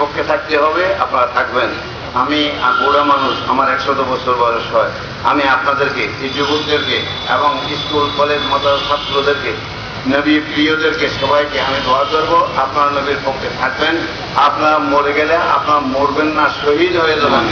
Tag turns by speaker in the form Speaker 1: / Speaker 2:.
Speaker 1: পক্ষে থাকতে হবে, আপনারা থাকবেন। আমি বুড়া মানুষ, আমার একশত বছর বয়স হয়। আমি আপনাদেরকে, এই যুবকদেরকে এবং স্কুল, কলেজ মতো ছাত্রদেরকে, নবী প্রিয়দেরকে সবাইকে আমি দোয়া করব। আপনারা নবীর পক্ষে থাকবেন। আপনারা মরে গেলে আপনারা মরবেন না, শহীদ হয়ে যাবেন।